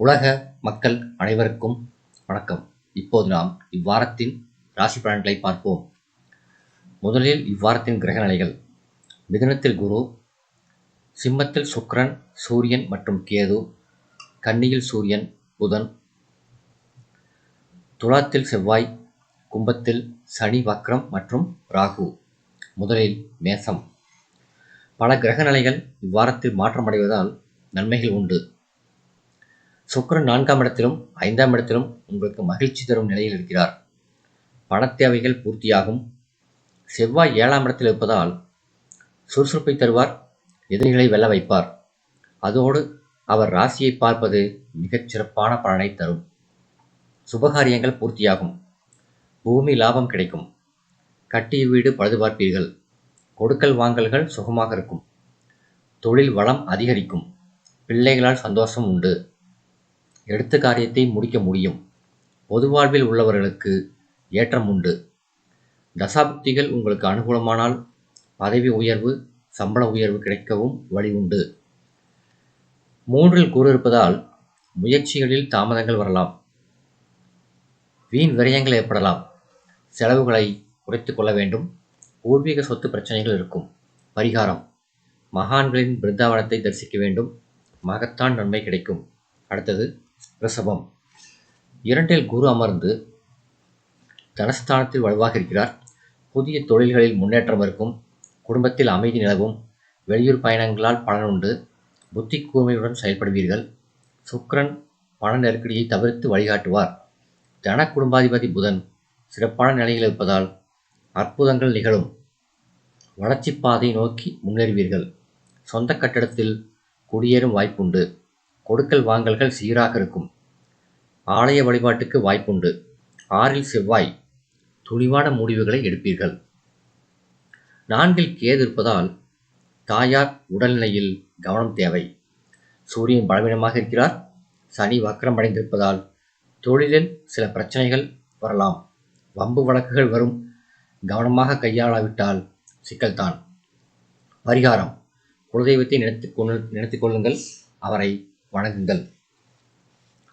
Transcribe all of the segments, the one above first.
உலக மக்கள் அனைவருக்கும் வணக்கம். இப்போது நாம் இவ்வாரத்தின் ராசி பலன்களை பார்ப்போம். முதலில் இவ்வாரத்தின் கிரக நிலைகள். மிதுனத்தில் குரு சிம்மத்தில் சுக்கிரன் சூரியன் மற்றும் கேது கன்னியில் சூரியன் புதன் துலாத்தில் செவ்வாய் கும்பத்தில் சனி வக்ரம் மற்றும் ராகு. முதலில் மேசம். பல கிரக நிலைகள் இவ்வாரத்தில் மாற்றமடைவதால் நன்மைகள் உண்டு. சுக்கிரன் நான்காம் இடத்திலும் ஐந்தாம் இடத்திலும் உங்களுக்கு மகிழ்ச்சி தரும் நிலையில் இருக்கிறார். பணத்தேவைகள் பூர்த்தியாகும். செவ்வாய் ஏழாம் இடத்தில் இருப்பதால் சுறுசுறுப்பை தருவார் எதிரிகளை வெல்ல வைப்பார். அதோடு அவர் ராசியை பார்ப்பது மிகச் சிறப்பான பலனை தரும். சுபகாரியங்கள் பூர்த்தியாகும். பூமி லாபம் கிடைக்கும். கட்டிய வீடு பழுது பார்ப்பீர்கள். கொடுக்கல் வாங்கல்கள் சுகமாக இருக்கும். தொழில் வளம் அதிகரிக்கும். பிள்ளைகளால் சந்தோஷம் உண்டு. எடுத்த காரியத்தை முடிக்க முடியும். பொது வாழ்வில் உள்ளவர்களுக்கு ஏற்றம் உண்டு. தசாபுக்திகள் உங்களுக்கு அனுகூலமானால் பதவி உயர்வு சம்பள உயர்வு கிடைக்கவும் வழி உண்டு. மூன்றில் குரு இருப்பதால் முயற்சிகளில் தாமதங்கள் வரலாம். வீண் விரயங்கள் ஏற்படலாம். செலவுகளை குறைத்து கொள்ள வேண்டும். பூர்வீக சொத்து பிரச்சனைகள் இருக்கும். பரிகாரம். மகான்களின் பிருந்தாவனத்தை தரிசிக்க வேண்டும். மகத்தான் நன்மை கிடைக்கும். அடுத்தது ரிஷபம் இரண்டில் குரு அமர்ந்து தனஸ்தானத்தில் வலுவாக இருக்கிறார். புதிய தொழில்களில் முன்னேற்றம் இருக்கும். குடும்பத்தில் அமைதி நிலவும். வெளியூர் பயணங்களால் பலனுண்டு புத்தி கூர்மையுடன் செயல்படுவீர்கள். சுக்கிரன் பண நெருக்கடியை தவிர்த்து வழிகாட்டுவார். தன குடும்பாதிபதி புதன் சிறப்பான நிலையில் இருப்பதால் அற்புதங்கள் நிகழும். வளர்ச்சி பாதை நோக்கி முன்னேறுவீர்கள். சொந்த கட்டடத்தில் குடியேறும் வாய்ப்புண்டு. கொடுக்கல் வாங்கல்கள் சீராக இருக்கும். ஆலய வழிபாட்டுக்கு வாய்ப்புண்டு. ஆறில் செவ்வாய் துணிவான முடிவுகளை எடுப்பீர்கள். நான்கில் கேது இருப்பதால் தாயார் உடல்நிலையில் கவனம் தேவை. சூரியன் பலவீனமாக இருக்கிறார். சனி வக்கரம் அடைந்திருப்பதால் தொழிலில் சில பிரச்சனைகள் வரலாம். வம்பு வழக்குகள் வரும். கவனமாக கையாளாவிட்டால் சிக்கல்தான் பரிகாரம். குலதெய்வத்தை நினைத்து கொண்டு நினைத்து கொள்ளுங்கள். அவரை வணங்குங்கள்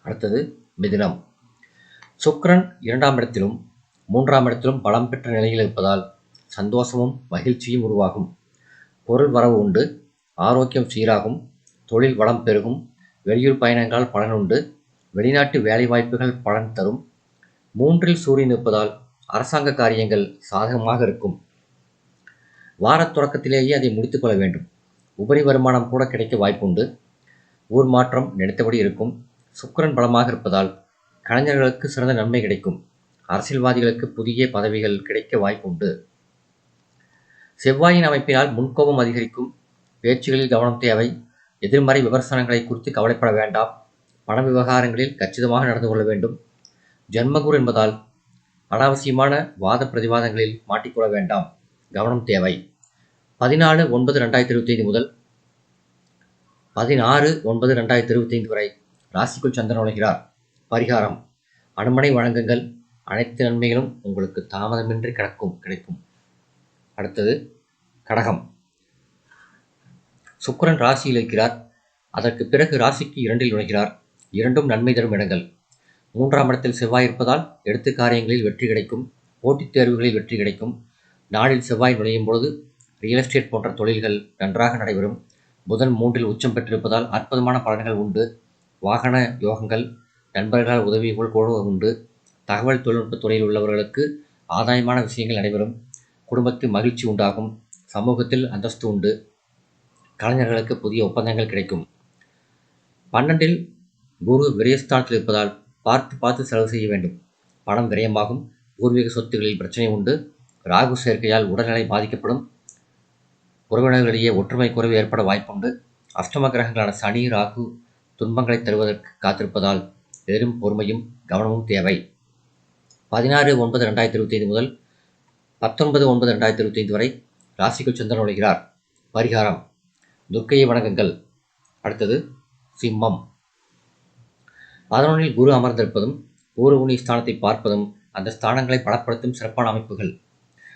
அடுத்தது மிதினம். சுக்ரன் இரண்டாம் இடத்திலும் மூன்றாம் இடத்திலும் பலம் பெற்ற நிலையில் இருப்பதால் சந்தோஷமும் மகிழ்ச்சியும் உருவாகும். பொருள் வரவு உண்டு ஆரோக்கியம் சீராகும் தொழில் வளம் பெருகும் வெளியூர் பயணங்களால் பலனுண்டு வெளிநாட்டு வேலைவாய்ப்புகள் பலன் தரும். மூன்றில் சூரியன் இருப்பதால் அரசாங்க காரியங்கள் சாதகமாக இருக்கும். வாரத் தொடக்கத்திலேயே அதை முடித்துக்கொள்ள வேண்டும். உபரி வருமானம் கூட கிடைக்க வாய்ப்புண்டு. ஊர் மாற்றம் நினைத்தபடி இருக்கும். சுக்கரன் பலமாக இருப்பதால் கலைஞர்களுக்கு சிறந்த நன்மை கிடைக்கும். அரசியல்வாதிகளுக்கு புதிய பதவிகள் கிடைக்க வாய்ப்புண்டு. செவ்வாயின் அமைப்பினால் முன்கோபம் அதிகரிக்கும். பேச்சுகளில் கவனம் தேவை. எதிர்மறை விமர்சனங்களை குறித்து கவலைப்பட வேண்டாம். பண விவகாரங்களில் கச்சிதமாக நடந்து கொள்ள வேண்டும். ஜன்மகுரு என்பதால் அனாவசியமான வாத பிரதிவாதங்களில் மாட்டிக்கொள்ள வேண்டாம். கவனம் தேவை. பதினாலு ஒன்பது ரெண்டாயிரத்தி இருபத்தி ஐந்து முதல் பதினாறு ஒன்பது ரெண்டாயிரத்தி இருபத்தி ஐந்து வரை ராசிக்குள் சந்திரன் உழைகிறார் பரிகாரம். அனுமனை வழங்குங்கள். அனைத்து நன்மைகளும் உங்களுக்கு தாமதமின்றி கிடக்கும் கிடைக்கும். அடுத்தது கடகம். சுக்கரன் ராசியில் இருக்கிறார். அதற்கு பிறகு ராசிக்கு இரண்டில் நுழைகிறார். இரண்டும் நன்மை தரும் இடங்கள். மூன்றாம் இடத்தில் செவ்வாய் இருப்பதால் எடுத்து காரியங்களில் வெற்றி கிடைக்கும். போட்டித் தேர்வுகளில் வெற்றி கிடைக்கும். நாளில் செவ்வாய் நுழையும் பொழுது ரியல் எஸ்டேட் போன்ற தொழில்கள் நன்றாக நடைபெறும். புதன் மூன்றில் உச்சம் பெற்றிருப்பதால் அற்புதமான பலன்கள் உண்டு. வாகன யோகங்கள் நண்பர்களால் உதவிகள் கூட உண்டு. தகவல் தொழில்நுட்ப துறையில் உள்ளவர்களுக்கு ஆதாயமான விஷயங்கள் நடைபெறும். குடும்பத்தில் மகிழ்ச்சி உண்டாகும். சமூகத்தில் அந்தஸ்து உண்டு. கலைஞர்களுக்கு புதிய ஒப்பந்தங்கள் கிடைக்கும். பன்னெண்டில் குரு விரயஸ்தானத்தில் இருப்பதால் பார்த்து பார்த்து செலவு செய்ய வேண்டும். பணம் விரயமாகும். பூர்வீக சொத்துகளில் பிரச்சனை உண்டு. ராகு சேர்க்கையால் உடல்நிலை பாதிக்கப்படும். உறவினர்களிடையே ஒற்றுமை குறைவு ஏற்பட வாய்ப்புண்டு. அஷ்டம கிரகங்களான சனி ராகு துன்பங்களை தருவதற்கு காத்திருப்பதால் பெரும் பொறுமையும் கவனமும் தேவை. பதினாறு ஒன்பது ரெண்டாயிரத்தி இருபத்தைந்து முதல் பத்தொன்பது ஒன்பது ரெண்டாயிரத்தி இருபத்தைந்து வரை ராசிக்குள் சந்திரன் நுழைகிறார். பரிகாரம். துர்க்கையை வணங்குங்கள். அடுத்தது சிம்மம். பதினொன்றில் குரு அமர்ந்திருப்பதும் பூர்வகுனி ஸ்தானத்தை பார்ப்பதும் அந்த ஸ்தானங்களை பலப்படுத்தும் சிறப்பான அமைப்புகள்.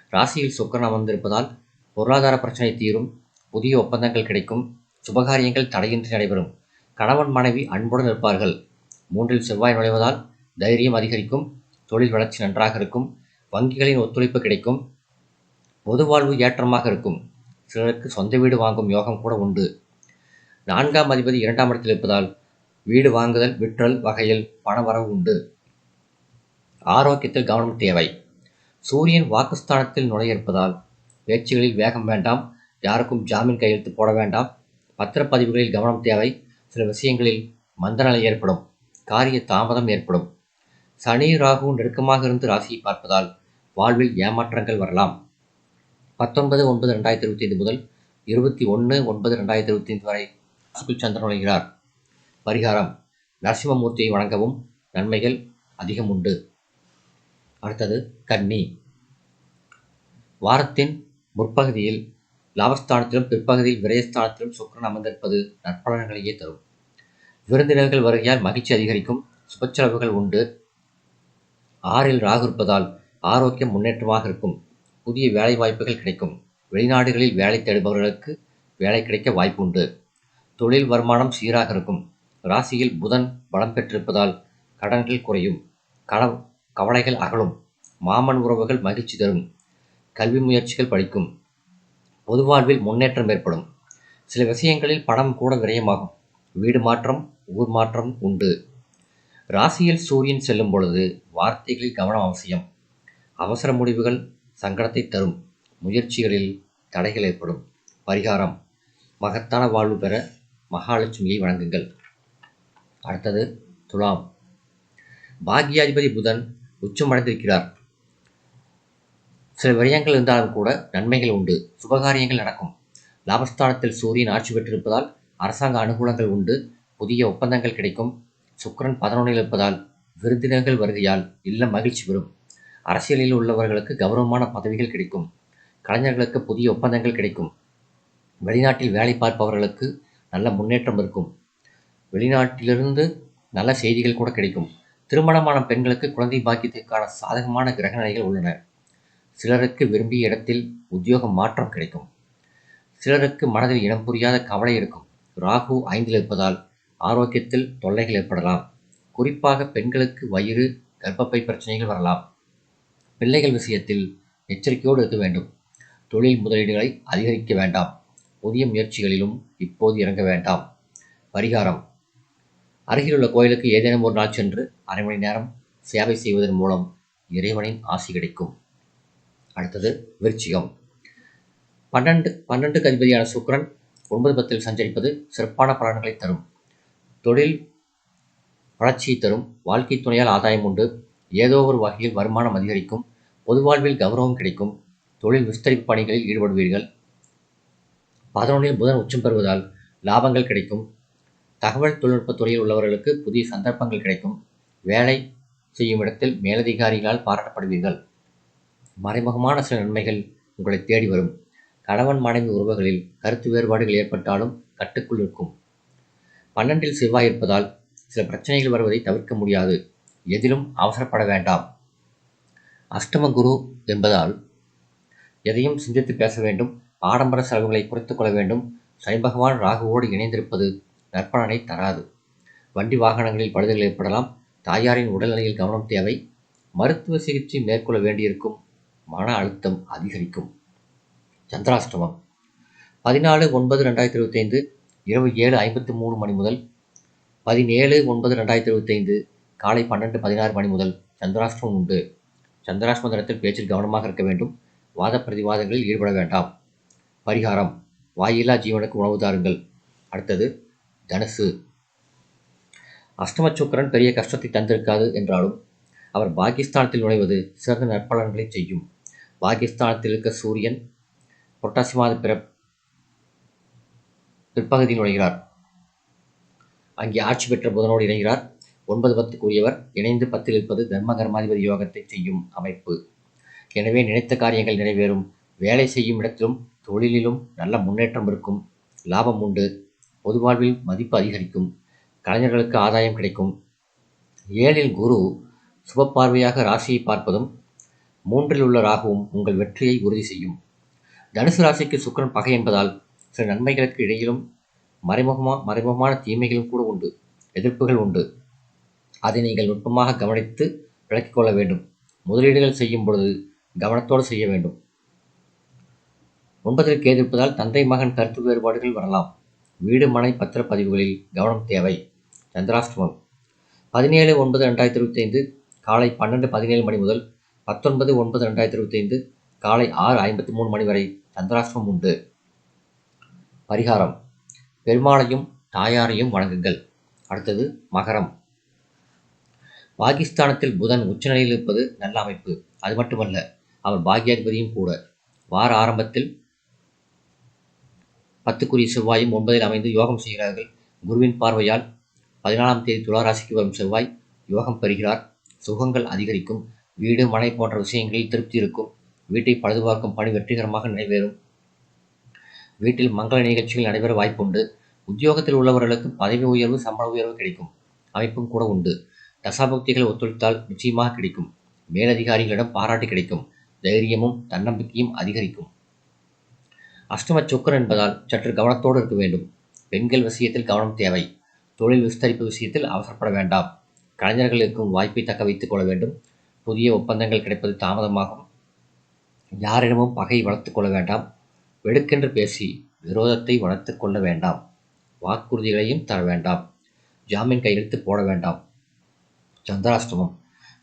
ராசியில் சுக்கரன் அமர்ந்திருப்பதால் பொருளாதார பிரச்சனை தீரும் புதிய ஒப்பந்தங்கள் கிடைக்கும் சுபகாரியங்கள் தடையின்றி நடைபெறும். கணவன் மனைவி அன்புடன் இருப்பார்கள். மூன்றில் செவ்வாய் நுழைவதால் தைரியம் அதிகரிக்கும் தொழில் வளர்ச்சி நன்றாக இருக்கும் வங்கிகளின் ஒத்துழைப்பு கிடைக்கும் பொது வாழ்வு ஏற்றமாக இருக்கும். சிலருக்கு சொந்த வீடு வாங்கும் யோகம் கூட உண்டு. நான்காம் அதிபதி இரண்டாம் இடத்தில் இருப்பதால் வீடு வாங்குதல் விற்றல் வகையில் பணவரவு உண்டு. ஆரோக்கியத்தில் கவனம் தேவை. சூரியன் வாக்குஸ்தானத்தில் நுழைய இருப்பதால் பேச்சுகளில் வேகம் வேண்டாம். யாருக்கும் ஜாமீன் கையெழுத்து போட வேண்டாம். பத்திரப்பதிவுகளில் கவனம் தேவை. சில விஷயங்களில் மந்தநிலை ஏற்படும். காரிய தாமதம் ஏற்படும். சனி ராகு நெருக்கமாக இருந்து ராசியை பார்ப்பதால் வாழ்வில் ஏமாற்றங்கள் வரலாம். பத்தொன்பது ஒன்பது ரெண்டாயிரத்தி இருபத்தி ஐந்து முதல் இருபத்தி ஒன்று ஒன்பது ரெண்டாயிரத்தி இருபத்தி ஐந்து வரை ராசிக்குள் சந்திரன் நுழைகிறார். பரிகாரம். நரசிம்மமூர்த்தியை வணங்கவும் நன்மைகள் அதிகம் உண்டு. அடுத்தது கன்னி. வாரத்தின் முற்பகுதியில் லாபஸ்தானத்திலும் பிற்பகுதியில் விரயஸ்தானத்திலும் சுக்கரன் அமர்ந்திருப்பது நற்பலன்களையே தரும். விருந்தினர்கள் வருகையால் மகிழ்ச்சி அதிகரிக்கும். சுபச்செலவுகள் உண்டு. ஆறில் ராகு இருப்பதால் ஆரோக்கியம் முன்னேற்றமாக இருக்கும். புதிய வேலை வாய்ப்புகள் கிடைக்கும். வெளிநாடுகளில் வேலை தேடுபவர்களுக்கு வேலை கிடைக்க வாய்ப்பு உண்டு தொழில் வருமானம் சீராக இருக்கும். ராசியில் புதன் பலம் பெற்றிருப்பதால் கடன்கள் குறையும். கட கவலைகள் அகலும். மாமன் உறவுகள் மகிழ்ச்சி தரும். கல்வி முயற்சிகள் படிக்கும். பொது வாழ்வில் முன்னேற்றம் ஏற்படும். சில விஷயங்களில் பணம் கூட விரயமாகும். வீடு மாற்றம் ஊர் மாற்றம் உண்டு. ராசியில் சூரியன் செல்லும் பொழுது வார்த்தைகளில் கவனம் அவசியம். அவசர முடிவுகள் சங்கடத்தை தரும். முயற்சிகளில் தடைகள் ஏற்படும். பரிகாரம். மகத்தான வாழ்வு பெற மகாலட்சுமியை வணங்குங்கள். அடுத்தது துலாம். பாக்யாதிபதி புதன் உச்சமடைந்திருக்கிறார் சில விரயங்கள் இருந்தாலும் கூட நன்மைகள் உண்டு சுபகாரியங்கள் நடக்கும். லாபஸ்தானத்தில் சூரியன் ஆட்சி பெற்றிருப்பதால் அரசாங்க அனுகூலங்கள் உண்டு புதிய ஒப்பந்தங்கள் கிடைக்கும். சுக்கரன் பதினொன்றில் இருப்பதால் விருந்தினர்கள் வருகையால் இல்லம் மகிழ்ச்சி பெறும். அரசியலில் உள்ளவர்களுக்கு கௌரவமான பதவிகள் கிடைக்கும். கலைஞர்களுக்கு புதிய ஒப்பந்தங்கள் கிடைக்கும். வெளிநாட்டில் வேலை பார்ப்பவர்களுக்கு நல்ல முன்னேற்றம் இருக்கும். வெளிநாட்டிலிருந்து நல்ல செய்திகள் கூட கிடைக்கும். திருமணமான பெண்களுக்கு குழந்தை பாக்கியத்திற்கான சாதகமான கிரகநிலைகள் உள்ளன. சிலருக்கு விரும்பிய இடத்தில் உத்தியோக மாற்றம் கிடைக்கும். சிலருக்கு மனதில் இனம் புரியாத கவலை இருக்கும். ராகு ஐந்தில் இருப்பதால் ஆரோக்கியத்தில் தொல்லைகள் ஏற்படலாம். குறிப்பாக பெண்களுக்கு வயிறு கர்ப்பப்பை பிரச்சனைகள் வரலாம். பிள்ளைகள் விஷயத்தில் எச்சரிக்கையோடு இருக்க வேண்டும். தொழில் முதலீடுகளை அதிகரிக்க வேண்டாம். புதிய முயற்சிகளிலும் இப்போது இறங்க வேண்டாம். பரிகாரம். அருகிலுள்ள கோயிலுக்கு ஏதேனும் ஒரு நாள் சென்று அரை மணி நேரம் சேவை செய்வதன் மூலம் இறைவனின் ஆசி கிடைக்கும். அடுத்தது விருச்சிகம். பன்னெண்டு பன்னெண்டுக்கு அதிபதியான சுக்கரன் ஒன்பது பத்தில் சஞ்சரிப்பது சிறப்பான பலன்களை தரும். தொழில் வளர்ச்சியை தரும். வாழ்க்கை துணையால் ஆதாயம் உண்டு. ஏதோ ஒரு வகையில் வருமானம் அதிகரிக்கும். பொது வாழ்வில் கௌரவம் கிடைக்கும். தொழில் விஸ்தரிப்பு பணிகளில் ஈடுபடுவீர்கள். பதினொன்றில் புதன் உச்சம் பெறுவதால் லாபங்கள் கிடைக்கும். தகவல் தொழில்நுட்பத் துறையில் உள்ளவர்களுக்கு புதிய சந்தர்ப்பங்கள் கிடைக்கும். வேலை செய்யும் இடத்தில் மேலதிகாரிகளால் பாராட்டப்படுவீர்கள். மறைமுகமான சில நன்மைகள் உங்களை தேடி வரும். கணவன் மனைவி உறவுகளில் கருத்து வேறுபாடுகள் ஏற்பட்டாலும் கட்டுக்குள் இருக்கும். பன்னெண்டில் செவ்வாய் இருப்பதால் சில பிரச்சனைகள் வருவதை தவிர்க்க முடியாது. எதிலும் அவசரப்பட வேண்டாம். அஷ்டம குரு என்பதால் எதையும் சிந்தித்து பேச வேண்டும். ஆடம்பர செலவுகளை குறைத்துக் கொள்ள வேண்டும். சனி பகவான் ராகுவோடு இணைந்திருப்பது நற்பலனை தராது. வண்டி வாகனங்களில் பழுதுகள் ஏற்படலாம். தாயாரின் உடல்நிலையில் கவனம் தேவை. மருத்துவ சிகிச்சை மேற்கொள்ள வேண்டியிருக்கும். மன அழுத்தம் அதிகரிக்கும். சந்திராஷ்டமம். பதினாலு ஒன்பது ரெண்டாயிரத்தி இருபத்தைந்து இரவு ஏழு ஐம்பத்தி மூணு மணி முதல் பதினேழு ஒன்பது ரெண்டாயிரத்தி இருபத்தைந்து காலை பன்னெண்டு பதினாறு மணி முதல் சந்திராஷ்டமம் உண்டு. சந்திராஷ்டம தினத்தில் பேச்சில் கவனமாக இருக்க வேண்டும். வாத பிரதிவாதங்களில் ஈடுபட வேண்டாம். பரிகாரம். வாயில்லா ஜீவனுக்கு உணவு தாருங்கள். அடுத்தது தனுசு. அஷ்டமச்சுக்கரன் பெரிய கஷ்டத்தை தந்திருக்காது என்றாலும் அவர் பாகிஸ்தானத்தில் நுழைவது சிறந்த நற்பலன்களை செய்யும். பாகிஸ்தானத்தில் இருக்க சூரியன் புரட்டாசி மாத பிற பிற்பகுதியில் நுழைகிறார். அங்கே ஆட்சி பெற்ற புதனோடு இணைகிறார். ஒன்பது பத்துக்குரியவர் இணைந்து பத்தில் இருப்பது தர்ம கர்மாதிபதி யோகத்தை செய்யும் அமைப்பு. எனவே நினைத்த காரியங்கள் நிறைவேறும். வேலை செய்யும் இடத்திலும் தொழிலிலும் நல்ல முன்னேற்றம் இருக்கும். லாபம் உண்டு. பொது வாழ்வில் மதிப்பு அதிகரிக்கும். கலைஞர்களுக்கு ஆதாயம் கிடைக்கும். ஏழில் குரு சுப பார்வையாக ராசியை பார்ப்பதும் மூன்றில் உள்ள ராகுவும் உங்கள் வெற்றியை உறுதி செய்யும். தனுசு ராசிக்கு சுக்கரன் பகை என்பதால் சில நன்மைகளுக்கு இடையிலும் மறைமுகமா மறைமுகமான தீமைகளும் கூட உண்டு. எதிர்ப்புகள் உண்டு. அதை நீங்கள் நுட்பமாக கவனித்து விளக்கிக் கொள்ள வேண்டும். முதலீடுகள் செய்யும் பொழுது கவனத்தோடு செய்ய வேண்டும். ஒன்பதில் கேதிருப்பதால் தந்தை மகன் கருத்து வேறுபாடுகள் வரலாம். வீடு மனை பத்திரப்பதிவுகளில் கவனம் தேவை. சந்திராஷ்டமம். பதினேழு ஒன்பது ரெண்டாயிரத்தி இருபத்தி ஐந்து காலை பன்னெண்டு பதினேழு மணி முதல் பத்தொன்பது ஒன்பது ரெண்டாயிரத்தி இருபத்தி ஐந்து காலை ஆறு ஐம்பத்தி மூணு மணி வரை சந்திராஷ்டமம் உண்டு. பரிகாரம். பெருமாளையும் தாயாரையும் வணங்குங்கள். அடுத்தது மகரம். பாகிஸ்தானத்தில் புதன் உச்சநிலையில் இருப்பது நல்ல அமைப்பு. அது மட்டுமல்ல அவர் பாக்யாதிபதியும் கூட. வார ஆரம்பத்தில் பத்துக்குரிய செவ்வாயும் ஒன்பதில் அமைந்து யோகம் செய்கிறார்கள். குருவின் பார்வையால் பதினாலாம் தேதி துளாராசிக்கு வரும் செவ்வாய் யோகம் பெறுகிறார். சுகங்கள் அதிகரிக்கும். வீடு மனை போன்ற விஷயங்களில் திருப்தி இருக்கும். வீட்டை பழுதுபார்க்கும் பணி வெற்றிகரமாக நிறைவேறும். வீட்டில் மங்கள நிகழ்ச்சிகள் நடைபெற வாய்ப்புண்டு. உத்தியோகத்தில் உள்ளவர்களுக்கு பதவி உயர்வு சம்பள உயர்வு கிடைக்கும். அமைப்பும் கூட உண்டு. தசாபக்திகள் ஒத்துழைத்தால் நிச்சயமாக கிடைக்கும். மேலதிகாரிகளிடம் பாராட்டு கிடைக்கும். தைரியமும் தன்னம்பிக்கையும் அதிகரிக்கும். அஷ்டம சுக்கரன் என்பதால் சற்று கவனத்தோடு இருக்க வேண்டும். பெண்கள் விஷயத்தில் கவனம் தேவை. தொழில் விஸ்தரிப்பு விஷயத்தில் அவசரப்பட வேண்டாம். கலைஞர்கள் இருக்கும் வாய்ப்பை தக்க வைத்துக் கொள்ள வேண்டும். புதிய ஒப்பந்தங்கள் கிடைப்பது தாமதமாகும். யாரிடமும் பகை வளர்த்து கொள்ள வேண்டாம். வெடுக்கென்று பேசி விரோதத்தை வளர்த்து கொள்ள வேண்டாம். வாக்குறுதிகளையும் தர வேண்டாம். ஜாமீன் கையெழுத்து போட வேண்டாம். சந்திராஷ்டமம்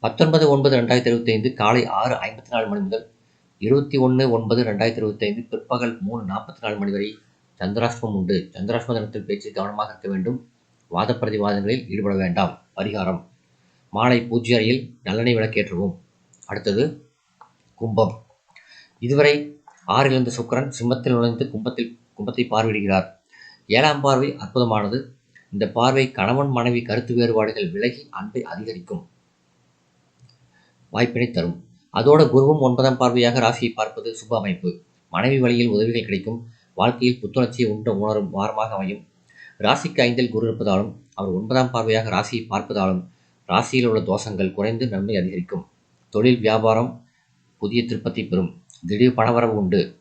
பத்தொன்பது ஒன்பது ரெண்டாயிரத்தி இருபத்தி ஐந்து காலை ஆறு ஐம்பத்தி நாலு மணி முதல் இருபத்தி ஒன்று ஒன்பது ரெண்டாயிரத்தி இருபத்தி ஐந்து பிற்பகல் மூணு நாற்பத்தி நாலு மணி வரை சந்திராஷ்டமம் உண்டு. சந்திராஷ்டம தினத்தில் பேச்சு கவனமாக இருக்க வேண்டும். வாத பிரதிவாதங்களில் ஈடுபட வேண்டாம். பரிகாரம். மாலை பூஜ்ய அறையில் நல்லெண்ணெய் விளக்கேற்றுவோம். அடுத்தது கும்பம். இதுவரை ஆறிலிருந்து சுக்கரன் சிம்மத்தில் நுழைந்து கும்பத்தில் கும்பத்தை பார்வையிடுகிறார். ஏழாம் பார்வை அற்புதமானது. இந்த பார்வை கணவன் மனைவி கருத்து வேறுபாடுகள் விலகி அன்பை அதிகரிக்கும் வாய்ப்பினை தரும். அதோடு குருவும் ஒன்பதாம் பார்வையாக ராசியை பார்ப்பது சுப அமைப்பு. மனைவி வழியில் உதவிகள் கிடைக்கும். வாழ்க்கையில் புத்துணர்ச்சியை உண்ட உணரும் வாரமாக அமையும். ராசிக்கு ஐந்தில் குரு இருப்பதாலும் அவர் ஒன்பதாம் பார்வையாக ராசியை பார்ப்பதாலும் ராசியில் உள்ள தோஷங்கள் குறைந்து நன்மை அதிகரிக்கும். தொழில் வியாபாரம் புதிய திருப்பத்தை பெறும். திடீர் பணவரவு உண்டு.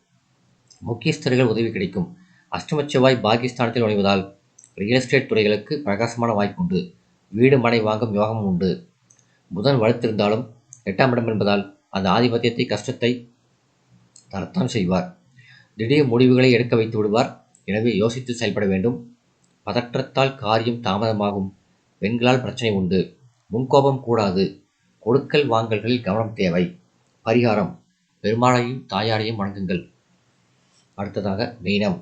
முக்கியஸ்தர்கள் உதவி கிடைக்கும். அஷ்டமச்செவ்வாய் பாகிஸ்தானத்தில் நுழைவதால் ரியல் எஸ்டேட் துறைகளுக்கு பிரகாசமான வாய்ப்பு உண்டு. வீடு மனை வாங்கும் யோகம் உண்டு. புதன் வலுத்திருந்தாலும் எட்டாம் இடம் என்பதால் அந்த ஆதிபத்தியத்தை கஷ்டத்தை தரத்தான் செய்வார். திடீர் முடிவுகளை எடுக்க வைத்து விடுவார். எனவே யோசித்து செயல்பட வேண்டும். பதற்றத்தால் காரியம் தாமதமாகும். பெண்களால் பிரச்சனை உண்டு. முன்கோபம் கூடாது. கொடுக்கல் வாங்கல்களில் கவனம் தேவை. பரிகாரம். பெருமாளையும் தாயாரையும் வணங்குங்கள். அடுத்ததாக மீனம்.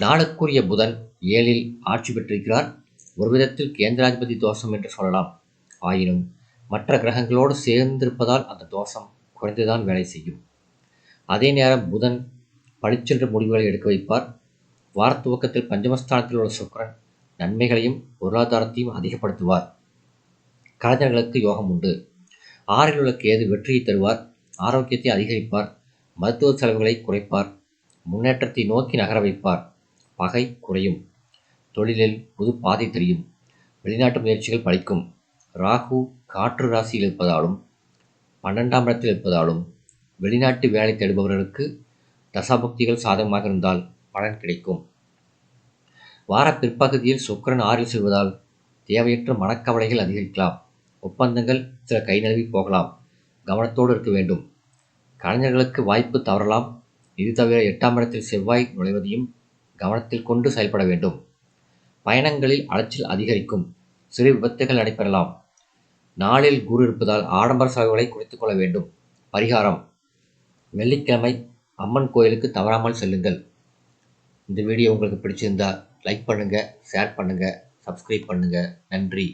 நாளுக்குரிய புதன் ஏழில் ஆட்சி பெற்றிருக்கிறார். ஒரு விதத்தில் கேந்திராதிபதி தோஷம் என்று சொல்லலாம். ஆயினும் மற்ற கிரகங்களோடு சேர்ந்திருப்பதால் அந்த தோஷம் குறைந்துதான் வேலை செய்யும். அதே நேரம் புதன் பளிச்சென்று முடிவுகளை எடுக்க வைப்பார். வாரத்துவக்கத்தில் பஞ்சமஸ்தானத்தில் உள்ள சுக்கரன் நன்மைகளையும் பொருளாதாரத்தையும் அதிகப்படுத்துவார். கலைஞர்களுக்கு யோகம் உண்டு. ஆறில் உள்ள கேது வெற்றியை தருவார்? ஆரோக்கியத்தை அதிகரிப்பார். மருத்துவ செலவுகளை குறைப்பார். முன்னேற்றத்தை நோக்கி நகர வைப்பார். பகை குறையும். தொழிலில் புது பாதை தெரியும். வெளிநாட்டு முயற்சிகள் பழிக்கும் ராகு காற்று ராசியில் இருப்பதாலும் பன்னெண்டாம் இடத்தில் இருப்பதாலும் வெளிநாட்டு வேலை தேடுபவர்களுக்கு தசாபக்திகள் சாதகமாக இருந்தால் பலன் கிடைக்கும். வார பிற்பகுதியில் சுக்கரன் ஆறில் செல்வதால் தேவையற்ற மனக்கவலைகள் அதிகரிக்கலாம். ஒப்பந்தங்கள் சில கை நழுவி போகலாம். கவனத்தோடு இருக்க வேண்டும். கலைஞர்களுக்கு வாய்ப்பு தவறலாம். இது தவிர எட்டாம் இடத்தில் செவ்வாய் நுழைவதையும் கவனத்தில் கொண்டு செயல்பட வேண்டும். பயணங்களில் அலைச்சல் அதிகரிக்கும். சிறு விபத்துகள் நடைபெறலாம். நாளில் குரு இருப்பதால் ஆடம்பர செலவுகளை குறைத்துக் கொள்ள வேண்டும். பரிகாரம். வெள்ளிக்கிழமை அம்மன் கோயிலுக்கு தவறாமல் செல்லுங்கள். இந்த வீடியோ உங்களுக்கு பிடிச்சிருந்தா லைக் பண்ணுங்கள் ஷேர் பண்ணுங்கள் சப்ஸ்கிரைப் பண்ணுங்கள் நன்றி.